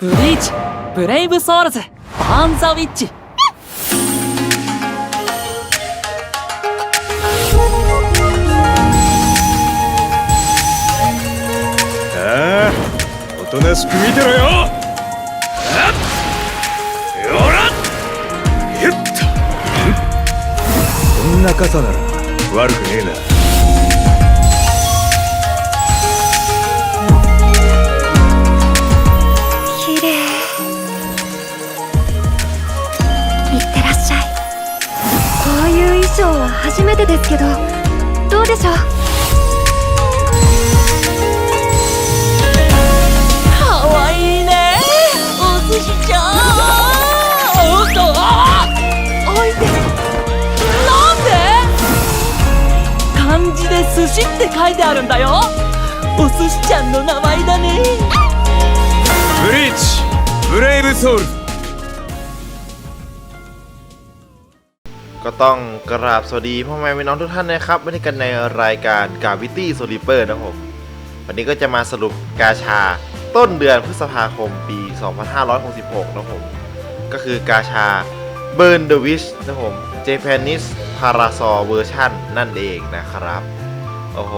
ブリーチブレイブソウルズバーン・ザ・ウィッチ。ああおとなしく見てろよ。あっ？よらっゆっと。こんな傘なら。悪くねえないう衣装は初めてですけどどうでしょう？かわいいね。お寿司ちゃん。おっとあおいでなんで？漢字で寿司って書いてあるんだよ。お寿司ちゃんの名前だね。ブリーチ。ブレイブソウル ก็ต้องกราบสวัสดีพ่อแม่พี่น้องทุกท่านนะครับวันนี้กันในรายการกาวิตี้โซลิเปอร์นะครับผมวันนี้ก็จะมาสรุปกาชาต้นเดือนพฤษภาคมปี 2566นะครับผมก็คือกาชา Burn the Wish นะครับผม Japanese Parasol Version นั่นเองนะครับ โอ้โห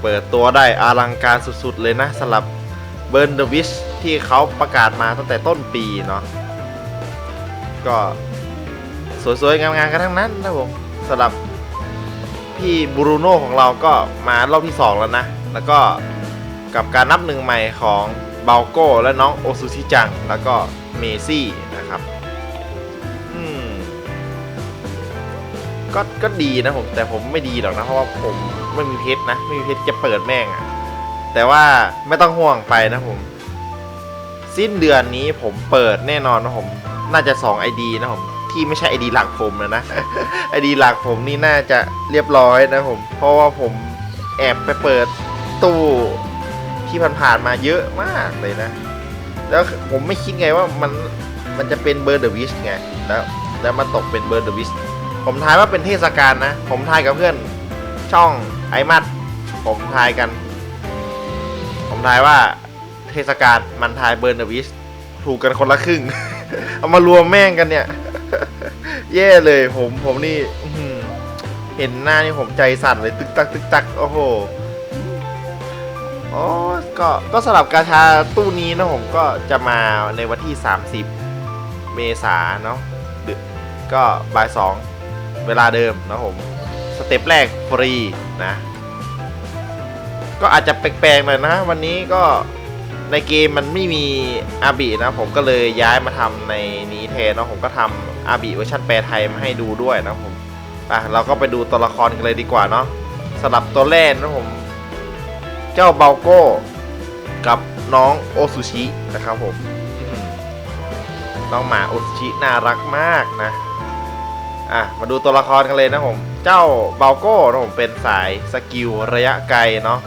เปิดตัวได้อลังการสุดๆเลยนะสำหรับ Burn the Wish ที่เขาประกาศมาตั้งแต่ต้นปีเนาะก็ สวยๆ งามๆ กันทั้งนั้นนะผมสำหรับพี่บรูโน่ของเราก็มารอบที่ 2 แล้วนะ แล้วก็กับการนับหนึ่งใหม่ของเบลโก้และน้องโอซูชิจัง แล้วก็เมซี่นะครับอืมก็ก็ดีนะผมแต่ผมไม่ดีหรอกนะ เพราะว่าผมไม่มีเพชรนะ ไม่มีเพชรจะเปิดแม่งอะแต่ว่าไม่ต้องห่วงไปนะผม สิ้นเดือนนี้ผมเปิดแน่นอนนะผม น่าจะ 2 ID นะผม ที่ไม่ใช่ ID หลักผมนะนะ ID หลักผมนี่น่าจะเรียบร้อยนะผม เพราะว่าผมแอบไปเปิดตู้ที่ผ่านๆมาเยอะมากเลยนะ แล้วผมไม่คิดไงว่ามันมันจะเป็นเบอร์เดอะวิชไงแล้วแล้วมาตกเป็นเบอร์เดอะวิชผมทายว่าเป็นเทศกาลนะ ผมทายกับเพื่อนช่องไอมัดผมทายกัน ผมทายว่าเทศกาลมันทายเบอร์เดอะวิชถูกกันคนละครึ่ง เอามารวมแม่งกันเนี่ย แย่เลยผมผมนี่เห็นหน้านี่ผมใจสั่นเลยตึกตักตึกตักโอ้โหอ๋อก็ก็สำหรับกาชาตู้นี้นะผมก็จะมาในวันที่ 30 เมษายนเนาะก็บ่ายสองเวลาเดิมนะผมสเต็ปแรกฟรีนะ ก็อาจจะแปลกๆหน่อยนะ วันนี้ก็ ในเกมมันไม่มีอาบีนะผมก็เลยย้ายมาทำในนี้แทนเนาะผมก็ทำอาบีเวอร์ชันแปลไทยมาให้ดูด้วยนะผมอะเราก็ไปดูตัวละครกันเลยดีกว่าเนาะสำหรับตัวแรกนะผม เจ้าเบลโก้กับน้องโอซูชินะครับผมอืมน้องหมาโอซูชิน่ารักมากนะอะมาดูตัวละครกันเลยนะผมเจ้าเบลโก้นะผมเป็นสายสกิลระยะไกลเนาะ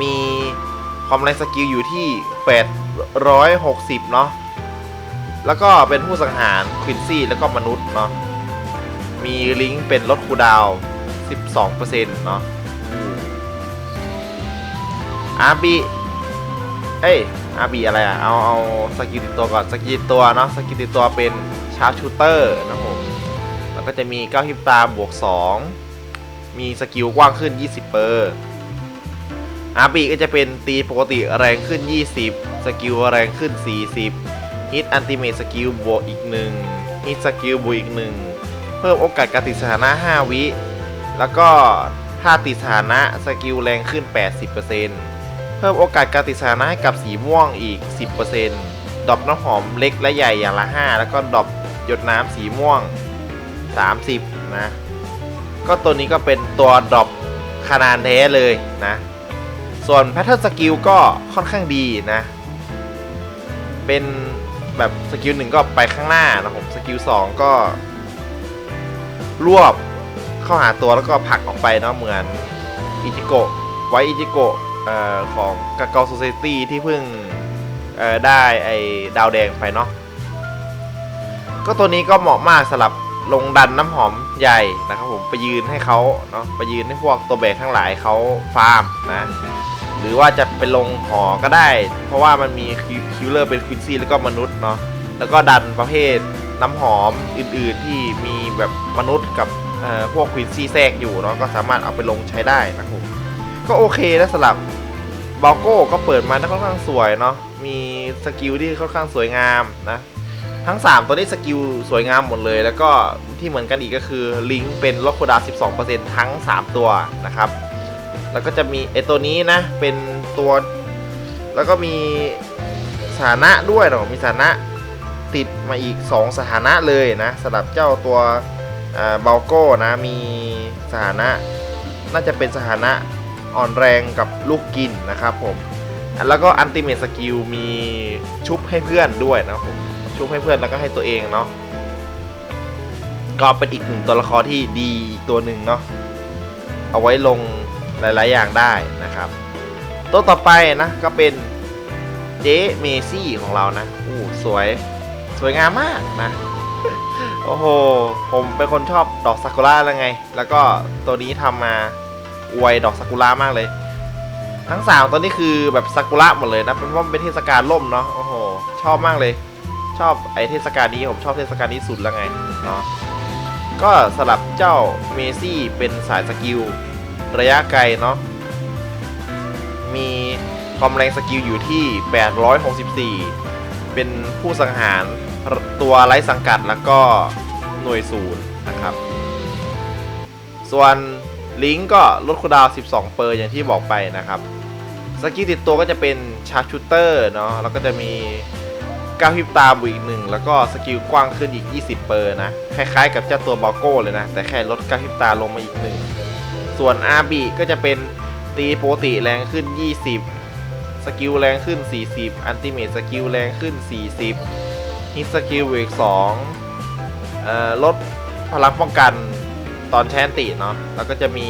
มี ความแรงสกิลอยู่ที่ 860 เนาะ แล้วก็เป็นผู้สังหารควินซี่แล้วก็มนุษย์เนาะ มีลิงก์เป็นลดคูดาวน์12%เนาะอาร์บีเอ้ยอาร์บีอะไรอะเอาเอาสกิลติดตัวก่อนสกิลติดตัวเนาะสกิลติดตัวเป็นชาร์ปชูเตอร์นะผมแล้วก็จะมี9ฮิปตาบวก 2 มีสกิลกว้างขึ้น 20 เปอร์ อาร์บีก็จะเป็นตีปกติแรงขึ้น 20 สกิลแรงขึ้น 40 ฮิตอันติเมตสกิลบวกอีก 1 ฮิตสกิลบวกอีก 1 เพิ่มโอกาสการติดสถานะ 5 วิ แล้วก็ถ้าติดสถานะสกิลแรงขึ้น 80%เพิ่มโอกาสการติดสถานะให้กับสีม่วงอีก 10%ดรอปน้ำหอมเล็กและใหญ่อย่างละ 5 แล้วก็ดอปหยดน้ำสีม่วง 30 นะ ก็ตัวนี้ก็เป็นตัวดรอปขนาดแท้เลยนะ ส่วนแพทเทิร์นสกิลก็ค่อนข้างดีนะ เป็นแบบสกิลหนึ่งก็ไปข้างหน้านะผมสกิลสองก็ รวบเข้าหาตัวแล้วก็ผลักออกไปเนาะเหมือนอิจิโกะไว้อิจิโกะของกาเกาโซเซตี้ที่เพิ่งได้ไอ้ดาวแดงไปเนาะก็ตัวนี้ก็เหมาะมากสำหรับลงดันน้ำหอมใหญ่นะครับผมไปยืนให้เขาเนาะไปยืนให้พวกตัวแบกทั้งหลายเขาฟาร์มนะ รือว่าจะไปลงหอก็ได้ เพราะว่ามันมีคิวเลอร์เป็นควินซี่แล้วก็มนุษย์เนาะแล้วก็ดันประเภทน้ำหอมอื่นๆที่มีแบบมนุษย์กับเอ่อพวกควินซี่แทรกอยู่เนาะก็สามารถเอาไปลงใช้ได้นะครับก็โอเคนะสำหรับบอโก้ก็เปิดมาได้ค่อนข้างสวยเนาะมีสกิลที่ค่อนข้างสวยงามนะทั้ง 3 ตัวนี้สกิลสวยงามหมดเลย แล้วก็ที่เหมือนกันอีกก็คือลิงก์เป็นลดโคดา12%ทั้ง 3 ตัวนะครับ แล้วก็จะมีไอตัวนี้นะ เป็นตัว แล้วก็มีสถานะด้วยเนาะมีสถานะติดมาอีก 2 สถานะเลยนะสำหรับเจ้าตัวเบลโก้นะ มีสถานะ น่าจะเป็นสถานะอ่อนแรงกับลูกกินนะครับผมแล้วก็อันติเม e สกิลมีชุบให้เพื่อนด้วยนะครับผมชุบให้เพื่อนแล้วก็ให้ตัวเองเนาะก็เป็นอีกหนึ่งตัวละครที่ดีตัวหนึ่งเนาะเอาไว้ลง หลายๆ อย่างได้นะครับ ตัวต่อไปนะก็เป็นเจ๊เมซี่ของเรานะอู้สวยสวยงามมากนะ โอ้โห ผมเป็นคนชอบดอกซากุระแล้วไง แล้วก็ตัวนี้ทำมาอวยดอกซากุระมากเลย ทั้งสามตัวนี้คือแบบซากุระหมดเลยนะเป็นว่ามันเป็นเทศกาลล่มเนาะโอ้โห ชอบมากเลย ชอบไอเทศกาลนี้ผมชอบเทศกาลนี้สุดแล้วไงเนาะก็สลับเจ้าเมซี่เป็นสายสกิล ระยะไกลเนาะ มีความแรงสกิลอยู่ที่ 864 เป็นผู้สังหารตัวไร้สังกัดแล้วก็หน่วยศูนย์นะครับ ส่วนลิงก์ก็ลดคูดาว 12 เปอร์อย่างที่บอกไปนะครับ สกิลติดตัวก็จะเป็นชาร์จชูเตอร์เนาะ แล้วก็จะมีก้าวพิบตาบวกอีกหนึ่งแล้วก็สกิลกว้างขึ้นอีก 20 เปอร์นะ คล้ายๆกับเจ้าตัวบอโก้เลยนะ แต่แค่ลดก้าวพิบตาลงมาอีกหนึ่ง ส่วนอาบีก็จะเป็นตีโปกติแรงขึ้น 20 สกิลแรงขึ้น 40 อันติเมตสกิลแรงขึ้น 40 ฮิตสกิลอีก2เอ่อลดพลังป้องกันตอนแชนติเนาะ แล้วก็จะมี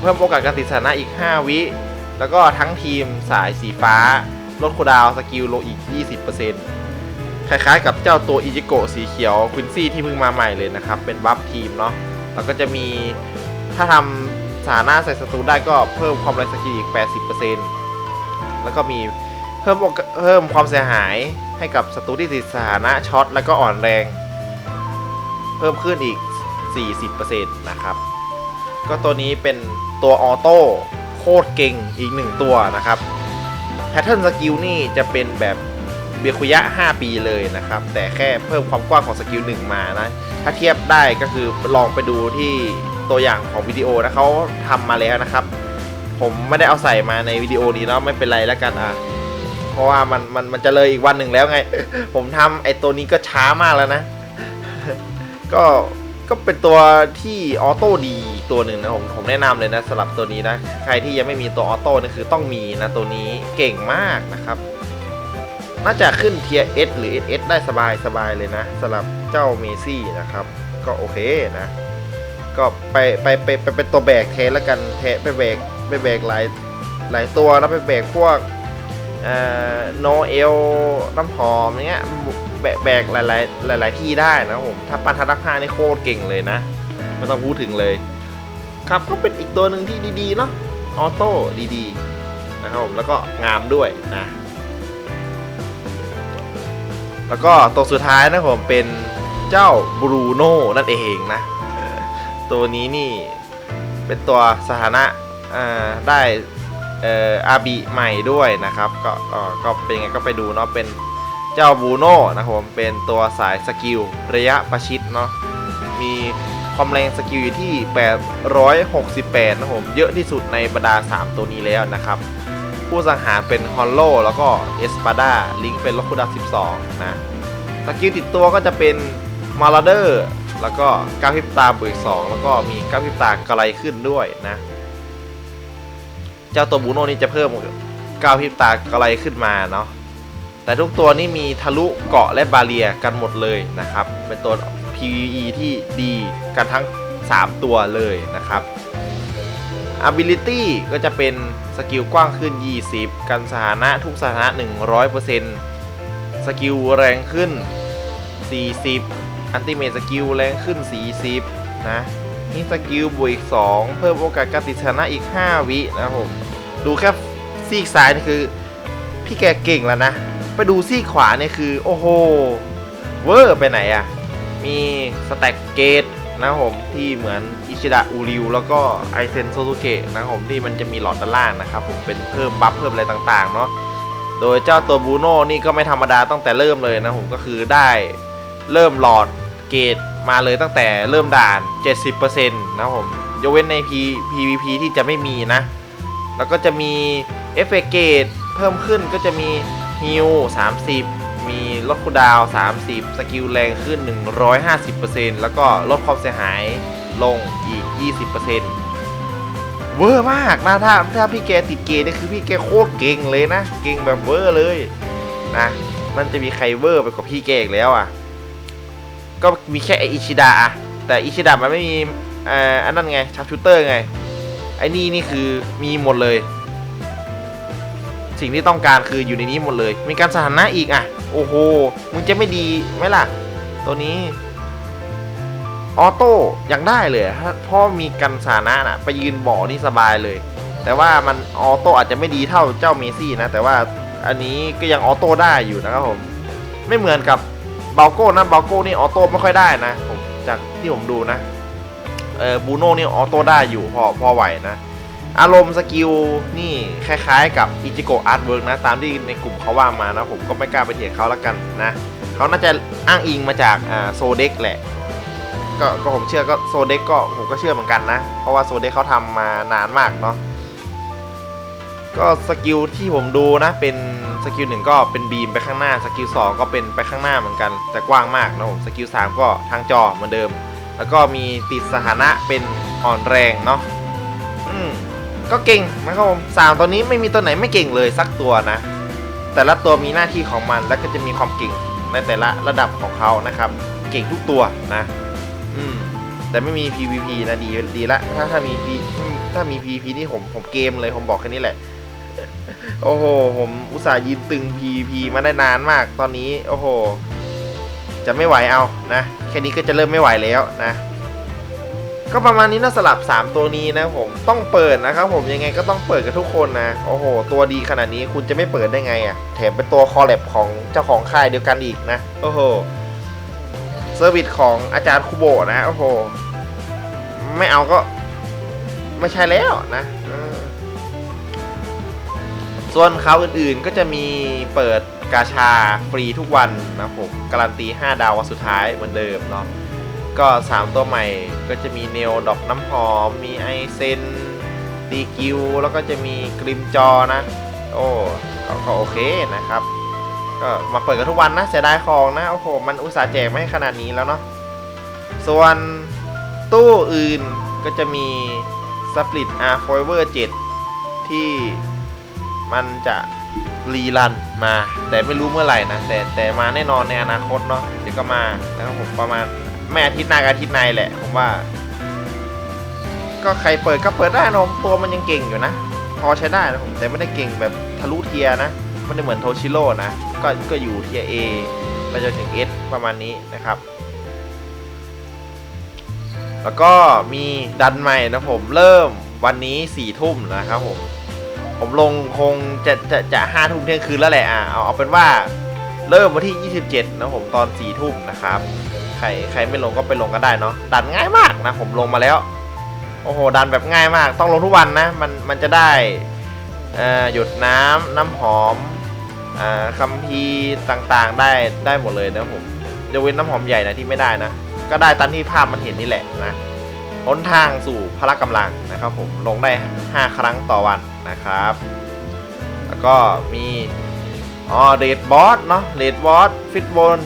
เพิ่มโอกาสการติดสถานะอีก 5 วิ แล้วก็ทั้งทีมสายสีฟ้า ลดคูดาวสกิลลงอีก 20%คล้ายๆกับเจ้าตัวอิจิโกะสีเขียวควินซี่ที่เพิ่งมาใหม่เลยนะครับ เป็นบัฟทีมเนาะ แล้วก็จะมี ถ้าทำสถานะใส่ศัตรูได้ก็เพิ่มความแรงสกิลอีก 80%แล้วก็มีเพิ่มเพิ่มความเสียหายให้กับศัตรูที่ติดสถานะช็อตแล้วก็อ่อนแรง เพิ่มขึ้นอีก 40%นะครับ ก็ตัวนี้เป็นตัวออโต้โคตรเก่งอีกหนึ่งตัวนะครับแพทเทิร์นสกิลนี่จะเป็นแบบเบียคุยะ 5 ปีเลยนะครับ แต่แค่เพิ่มความกว้างของสกิล1มานะ ถ้าเทียบได้ก็คือลองไปดูที่ ตัวอย่างของวิดีโอนะเขาทำมาแล้วนะครับ ผมไม่ได้เอาใส่มาในวิดีโอนี้แล้วไม่เป็นไรแล้วกันอะเพราะว่ามันมันมันจะเลยอีกวันหนึ่งแล้วไง ผมทำไอตัวนี้ก็ช้ามากแล้วนะ ก็ก็เป็นตัวที่ออโต้ดีตัวหนึ่งนะผมผมแนะนำเลยนะสำหรับตัวนี้นะ ใครที่ยังไม่มีตัวออโต้นี่คือต้องมีนะตัวนี้เก่งมากนะครับ น่าจะขึ้นเทีย S หรือ SS ได้สบายสบายเลยนะสำหรับเจ้าเมซี่นะครับ ก็โอเคนะ ก็ไปไปไปไปเป็นตัวแบกเทสแล้วกันเทสไปแบกไปแบกหลายหลายตัวแล้วไปแบกพวกเอ่อโนเอลน้ำหอมเงี้ยแบกแบกหลายหลายหลายหลายที่ได้นะผมถ้าปันทัดห้านี่โคตรเก่งเลยนะไม่ต้องพูดถึงเลย ครับก็เป็นอีกตัวหนึ่งที่ดีๆเนาะออโต้ดีๆนะครับผมแล้วก็งามด้วยนะแล้วก็ตัวสุดท้ายนะผมเป็นเจ้าบรูโน่นั่นเองนะ ตัวนี้นี่เป็นตัวสถานะได้อาบีใหม่ด้วยนะครับก็ก็เป็นไงก็ไปดูเนาะเป็นเจ้าบูโน่นะครับผมเป็นตัวสายสกิลระยะประชิดเนาะมีความแรงสกิลอยู่ที่ 868 นะครับผมเยอะที่สุดในบรรดา 3 ตัวนี้แล้วนะครับ ผู้สังหารเป็นฮอลโลแล้วก็เอสปาดาลิงก์เป็นล็อกคูดา12 นะสกิลติดตัวก็จะเป็นมาลาเดอร์ แล้วก็ก้าวพริบตาบวกอีก2แล้วก็มีก้าวพริบตาไกลขึ้นด้วยนะ เจ้าตัวบูโน่นี่จะเพิ่มก้าวพริบตาไกลขึ้นมาเนาะแต่ทุกตัวนี่มีทะลุเกาะและบาเรียกันหมดเลยนะครับ เป็นตัว PVE ที่ดีกันทั้ง 3 ตัวเลยนะครับ ability ก็จะเป็นสกิลกว้างขึ้น 20 กันสถานะทุกสถานะ 100%สกิลแรงขึ้น 40 อันติเม e สกิลแรงขึ้น 40 นะนี่สกิลบวกอีก 2 เพิ่มโอกาสการติดสถานะอีก 5 วินะครับผม ดูแค่ซีกซ้ายนี่คือ พี่แกเก่งแล้วนะ ไปดูซีกขวาเนี่ยคือ โอ้โห เวอร์ไปไหนอะมีสแต็กเกตนะผม ที่เหมือนอิชิดะอูริว แล้วก็ไอเซนโซซุเกะนะผมที่มันจะมีหลอดด้านล่างนะครับผมเป็นเพิ่มบัฟเพิ่มอะไรต่างๆเนาะโดยเจ้าตัวบูโน่นี่ก็ไม่ธรรมดาตั้งแต่เริ่มเลยนะผมก็คือได้ เริ่มหลอดเกตมาเลยตั้งแต่เริ่มด่าน 70%นะครับผมยกเว้นใน P PVP ที่จะไม่มีนะ แล้วก็จะมีเอฟเฟกเกตเพิ่มขึ้นก็จะมีฮิล30 มีลดคูดาว 30 สกิลแรงขึ้น 150%แล้วก็ลดความเสียหายลงอีก 20%เวอร์มากนะถ้าถ้าพี่แกติดเกตนี่คือพี่แกโคตรเก่งเลยนะ เก่งแบบเวอร์เลยนะ มันจะมีใครเวอร์ไปกว่าพี่แกอีกแล้วอะ ก็มีแค่ไออิชิดะอะแต่อิชิดะมันไม่มีอ่ออันนั้นไงชักชูเตอร์ไง ไอ้นี่นี่คือมีหมดเลย สิ่งที่ต้องการคืออยู่ในนี้หมดเลย มีการสถานะอีกอะ โอ้โห มึงจะไม่ดีไหมล่ะ ตัวนี้ออโต้ยังได้เลยถ้าพราะมีกันสถานะน่ะไปยืนบ่อนี่สบายเลย แต่ว่ามันออโต้อาจจะไม่ดีเท่าเจ้าเมซี่นะ แต่ว่าอันนี้ก็ยังออโต้ได้อยู่นะครับผม ไม่เหมือนกับ บลโก้นะเบลโก้นี่ออโต้ไม่ค่อยได้นะผมจากที่ผมดูนะเออบูโน่นี่ออโต้ได้อยู่พอพอไหวนะ อารมณ์สกิลนี่คล้าย ๆ กับอิจิโกะอาร์ตเวิร์กนะ ตามที่ในกลุ่มเขาว่ามานะ ผมก็ไม่กล้าไปเถียงเขาแล้วกันนะเขาน่าจะอ้างอิงมาจากอ่าโซเด็กแหละก็ก็ผมเชื่อก็โซเด็กก็ผมก็เชื่อเหมือนกันนะ เพราะว่าโซเด็กเขาทำมานานมากเนาะก็สกิลที่ผมดูนะเป็น กิลหนึ่งก็เป็นบีมไปข้างหน้า สกิลสองก็เป็นไปข้างหน้าเหมือนกันแต่กว้างมากนะผม สกิลสามก็ทางจอเหมือนเดิม แล้วก็มีติดสถานะเป็นอ่อนแรงเนาะอืมก็เก่งนะครับผมสามตัวนี้ไม่มีตัวไหนไม่เก่งเลยสักตัวนะ แต่ละตัวมีหน้าที่ของมันแล้วก็จะมีความเก่งในแต่ละระดับของเขานะครับ เก่งทุกตัวนะอืมแต่ไม่มี PVP นะดีดีละถ้าถ้ามี P ถ้ามี PVP นี่ผมผมเกมเลยผมบอกแค่นี้แหละ โอ้โห ผมอุตส่าห์ยืนตึง PVP มาได้นานมาก ตอนนี้ โอ้โห จะไม่ไหวเอานะ แค่นี้ก็จะเริ่มไม่ไหวแล้วนะ ก็ประมาณนี้นะสลับ 3 ตัวนี้นะผม ต้องเปิดนะครับผม ยังไงก็ต้องเปิดกับทุกคนนะ โอ้โห ตัวดีขนาดนี้คุณจะไม่เปิดได้ไงอะ่ะ แถมเป็นตัวคอแลบของเจ้าของค่ายเดียวกันอีกนะ โอ้โห เซอร์วิสของอาจารย์คุโบนะ โอ้โห ไม่เอาก็ไม่ใช่แล้วนะ ส่วนเขาอื่นๆก็จะมีเปิดกาชาฟรีทุกวันนะผมการันตี 5 ดาววันสุดท้ายเหมือนเดิมเนาะก็ 3 ตัวใหม่ก็จะมีเนลดอกน้ำหอม มีไอเซนดีกิว แล้วก็จะมีกริมจอนะ โอ้ก็โอเคนะครับ ก็มาเปิดกันทุกวันนะเสียดายของนะ โอ้โห มันอุตส่าห์แจกไม่ขนาดนี้แล้วเนาะส่วนตู้อื่นก็จะมีสปริตอาร์โฟเวอร์7ที่ มันจะรีรันมา แต่ไม่รู้เมื่อไหร่นะแต่แต่มาแน่นอนในอนาคตเนาะเดี๋ยวก็มานะครับผมประมาณไม่อาทิตย์หน้าอาทิตย์ในแหละผมว่า ก็ใครเปิดก็เปิดได้นะผมตัวมันยังเก่งอยู่นะ พอใช้ได้นะผมแต่ไม่ได้เก่งแบบทะลุเทียนะไม่ได้เหมือนโทชิโร่นะก็ก็อยู่เทียร์ A ไปจนถึง S ประมาณนี้นะครับ แล้วก็มีดันใหม่นะผมเริ่มวันนี้สี่ทุ่มนะครับผม ผมลงคงจะจะจะห้าทุ่มเที่ยงคืนแล้วแหละอะเอาเอาเป็นว่าเริ่มวันที่ 27 นะผมตอนสี่ทุ่มนะครับ ใครใครไม่ลงก็ไปลงก็ได้เนาะดันง่ายมากนะ ผมลงมาแล้ว โอ้โห ดันแบบง่ายมาก ต้องลงทุกวันนะ มันมันจะได้อ่อหยดน้ำน้ำหอมอ่าคัมภีร์ต่างๆได้ได้หมดเลยนะผมจะเว้นน้ำหอมใหญ่นะที่ไม่ได้นะ ก็ได้ตามที่ภาพมันเห็นนี่แหละนะ หนทางสู่พละกำลังนะครับผมลงได้ 5 ครั้งต่อวันนะครับ แล้วก็มีอ๋อเรดบอสเนาะเรดบอสฟิตบอล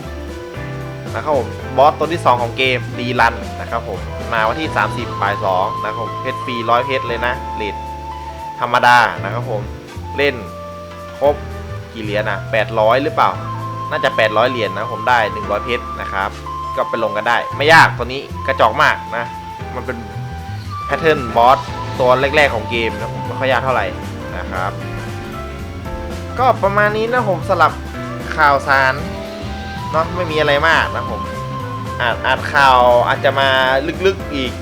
นะครับผมบอสตัวที่ 2 ของเกมดีรันนะครับผมมาวันที่ 30ปลาย2นะครับเพชรฟรีร้อยเพชรเลยนะเลดธรรมดานะครับผมเล่นครบกี่เหรียญนะ800 หรือเปล่า น่าจะ 800 เหรียญนะผมได้ 100 เพชรนะครับ ก็ไปลงกันได้ ไม่ยากตัวนี้กระจอกมากนะ มันเป็นแพทเทิร์นบอสตัวแรกๆของเกมนะผมไม่ค่อยยากเท่าไหร่นะครับ ก็ประมาณนี้นะผมสลับข่าวสารเนาะไม่มีอะไรมากนะผมอานอ่านข่าวอาจจะมาลึกๆอีก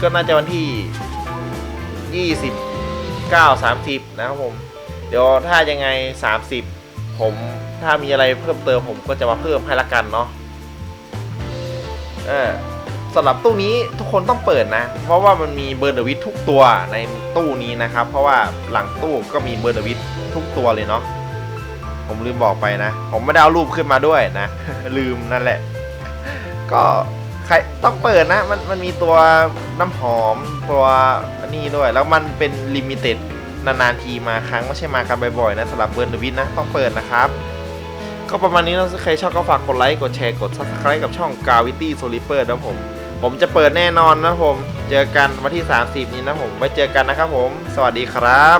ก็น่าจะวันที่ 29 30 นะครับผม เดี๋ยวถ้ายังไง 30 ผมถ้ามีอะไรเพิ่มเติมผมก็จะมาเพิ่มให้ละกันเนาะเออ สำหรับตู้นี้ทุกคนต้องเปิดนะ เพราะว่ามันมีเบอร์เดวิททุกตัวในตู้นี้นะครับ เพราะว่าหลังตู้ก็มีเบอร์เดวิททุกตัวเลยเนาะผมลืมบอกไปนะ ผมไม่ได้เอารูปขึ้นมาด้วยนะ ลืมนั่นแหละ ก็ใครต้องเปิดนะ มันมันมีตัวน้ำหอมตัวนี่ด้วย แล้วมันเป็นลิมิเต็ดนานๆทีมาครั้งไม่ใช่มากันบ่อยๆนะสำหรับเบอร์เดวิทนะต้องเปิดนะครับก็ประมาณนี้นะใครชอบก็ฝากกดไลค์ กดแชร์ กด subscribe กับช่อง Gravity Soliper นะผม ผมจะเปิดแน่นอนนะผม เจอกันวันที่ 30 นี้นะผม ไว้เจอกันนะครับผม สวัสดีครับ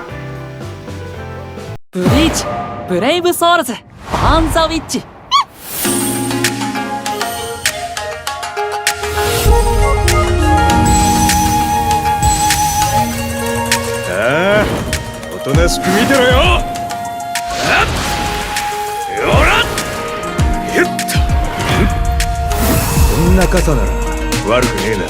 ブリーチブレイブソウルズバーンザウィッチさあおとなしく見てろよあっよらゆっとこんな傘なら 悪くねえな。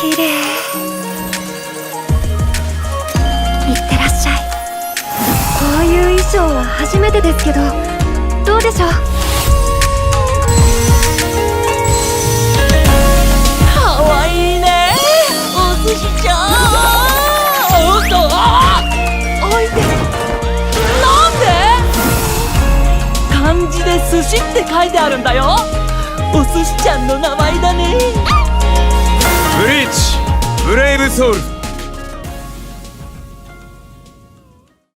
綺麗。いってらっしゃい。こういう衣装は初めてですけどどうでしょう？かわいいね。お寿司ちゃん字で寿司って書いてあるんだよ。お寿司ちゃんの名前だね。ブリーチ。ブレイブソウル。